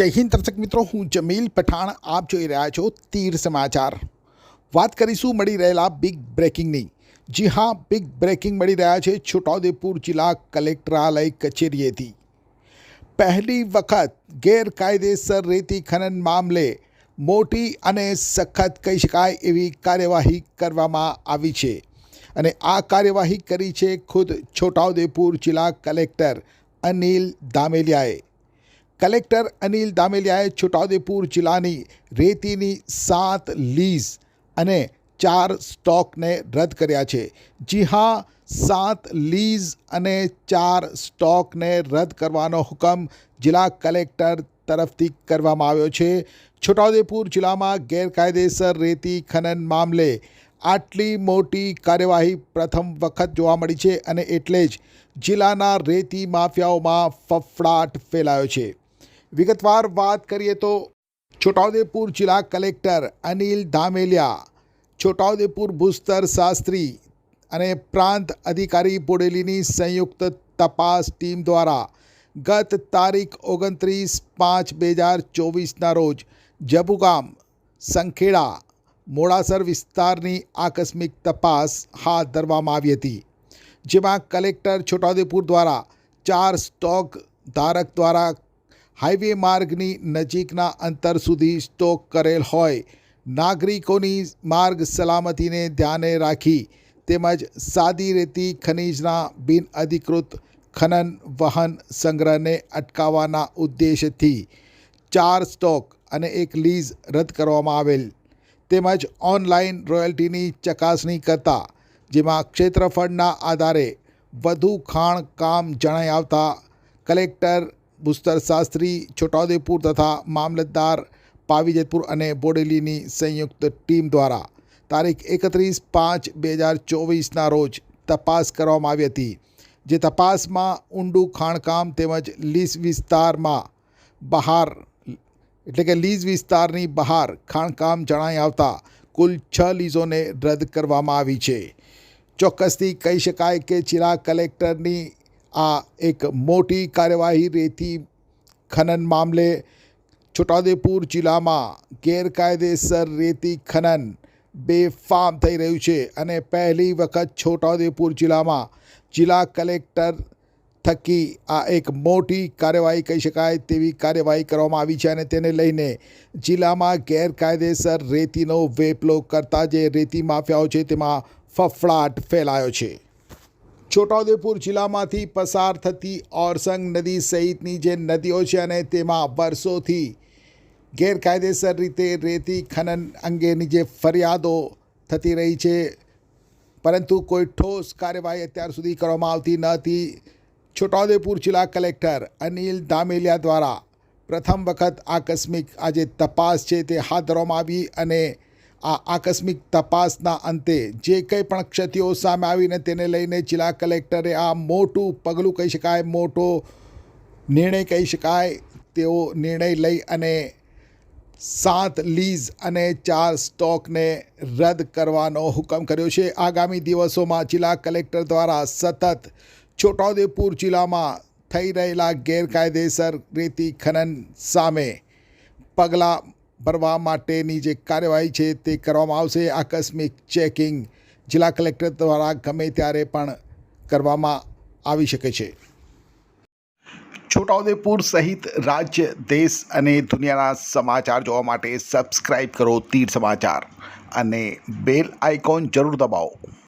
જય હિન્દ દર્શક મિત્રો, હું જમીલ પઠાણ, આપ જોઈ રહ્યા છો તીર સમાચાર. વાત કરીશું મળી રહેલા બિગ બ્રેકિંગની જી હા બિગ બ્રેકિંગ મળી રહ્યા છે છોટાઉદેપુર જિલ્લા કલેક્ટરાલય કચેરીએથી. પહેલી વખત ગેરકાયદેસર રેતી ખનન મામલે મોટી અને સખત કહી શકાય એવી કાર્યવાહી કરવામાં આવી છે. અને આ કાર્યવાહી કરી છે ખુદ છોટાઉદેપુર જિલ્લા કલેક્ટર અનિલ દામેલિયાએ. કલેક્ટર અનિલ દામેલિયાએ છોટાઉદેપુર જિલ્લાની રેતીની સાત લીઝ અને ચાર સ્ટોકને રદ કર્યા છે. જી હા, સાત લીઝ અને ચાર સ્ટોકને રદ કરવાનો હુકમ જિલ્લા કલેક્ટર તરફથી કરવામાં આવ્યો છે. છોટાઉદેપુર જિલ્લામાં ગેરકાયદેસર રેતી ખનન મામલે આટલી મોટી કાર્યવાહી પ્રથમ વખત જોવા મળી છે અને એટલે જ જિલ્લાના રેતી માફિયાઓમાં ફફડાટ ફેલાયો છે. વિગતવાર વાત કરીએ તો છોટાઉદેપુર જિલ્લા કલેક્ટર અનિલ ધામેલિયા, છોટાઉદેપુર ભૂસ્તર શાસ્ત્રી અને પ્રાંત અધિકારી બોડેલીની સંયુક્ત તપાસ ટીમ દ્વારા ગત તારીખ ઓગણત્રીસ પાંચ બે હજાર ચોવીસના રોજ જબુગામ, સંખેડા, મોડાસર વિસ્તારની આકસ્મિક તપાસ હાથ ધરવામાં આવી હતી, જેમાં કલેક્ટર છોટાઉદેપુર દ્વારા ચાર સ્ટોક ધારક દ્વારા હાઈવે માર્ગની નજીકના અંતર સુધી સ્ટોક કરેલ હોય. નાગરિકોની માર્ગ સલામતીને ધ્યાને રાખી તેમજ સાદી રેતી ખનિજના બિનઅધિકૃત ખનન વહન સંગ્રહને અટકાવવાના ઉદ્દેશથી ચાર સ્ટોક અને એક લીઝ રદ કરવામાં આવેલ. તેમજ ઓનલાઈન રોયલ્ટીની ચકાસણી કરતા જેમાં ક્ષેત્રફળના આધારે વધુ ખાણ કામ જણાઈ આવતા કલેક્ટર ભૂસ્તર શાસ્ત્રી છોટાઉદેપુર તથા મામલતદાર પાવીજેતપુર અને બોડેલીની સંયુક્ત ટીમ દ્વારા તારીખ એકત્રીસ પાંચ બે હજાર ચોવીસના રોજ તપાસ કરવામાં આવી હતી, જે તપાસમાં ઊંડું ખાણકામ તેમજ લીઝ વિસ્તારમાં બહાર, એટલે કે લીઝ વિસ્તારની બહાર ખાણકામ જણાઈ આવતા કુલ છ લીઝોને રદ કરવામાં આવી છે. ચોક્કસથી કહી શકાય કે ચિરાગ કલેક્ટરની આ એક મોટી કાર્યવાહી રેતી ખનન મામલે છોટાઉદેપુર જિલ્લામાં ગેરકાયદેસર રેતી ખનન બેફામ થઈ રહ્યું છે અને પહેલી વખત છોટાઉદેપુર જિલ્લામાં જિલ્લા કલેક્ટર થકી આ એક મોટી કાર્યવાહી કહી શકાય તેવી કાર્યવાહી કરવામાં આવી છે અને તેને લઈને જિલ્લામાં ગેરકાયદેસર રેતીનો વેપલો કરતા જે રેતી માફિયાઓ છે તેમાં ફફડાટ ફેલાયો છે. છોટાઉદેપુર જિલ્લામાંથી પસાર થતી ઓરસંગ નદી સહિતની જે નદીઓ છે અને તેમાં વર્ષોથી ગેરકાયદેસર રીતે રેતી ખનન અંગેની જે ફરિયાદો થતી રહી છે, પરંતુ કોઈ ઠોસ કાર્યવાહી અત્યાર સુધી કરવામાં આવતી ન હતી. છોટાઉદેપુર જિલ્લા કલેક્ટર અનિલ દામેલિયા દ્વારા પ્રથમ વખત આકસ્મિક આ જે તપાસ છે તે હાથ ધરવામાં આવી અને આ આકસ્મિક તપાસના અંતે જે કંઈ પણ ક્ષતિઓ સામે આવીને તેને લઈને જિલ્લા કલેક્ટરે આ મોટું પગલું કહી શકાય, મોટો નિર્ણય કહી શકાય તેવો નિર્ણય લઈ અને સાત લીઝ અને ચાર સ્ટોકને રદ કરવાનો હુકમ કર્યો છે. આગામી દિવસોમાં જિલ્લા કલેક્ટર દ્વારા સતત છોટાઉદેપુર જિલ્લામાં થઈ રહેલા ગેરકાયદેસર રેતી ખનન સામે પગલાં ભરવા માટેની જે કાર્યવાહી છે તે કરવામાં આવશે. આકસ્મિક ચેકિંગ જિલ્લા કલેક્ટર દ્વારા ગમે ત્યારે પણ કરવામાં આવી શકે છે. છોટાઉદેપુર સહિત રાજ્ય, દેશ અને દુનિયાના સમાચાર જોવા માટે સબસ્ક્રાઈબ કરો તીર સમાચાર અને બેલ આઇકોન જરૂર દબાવો.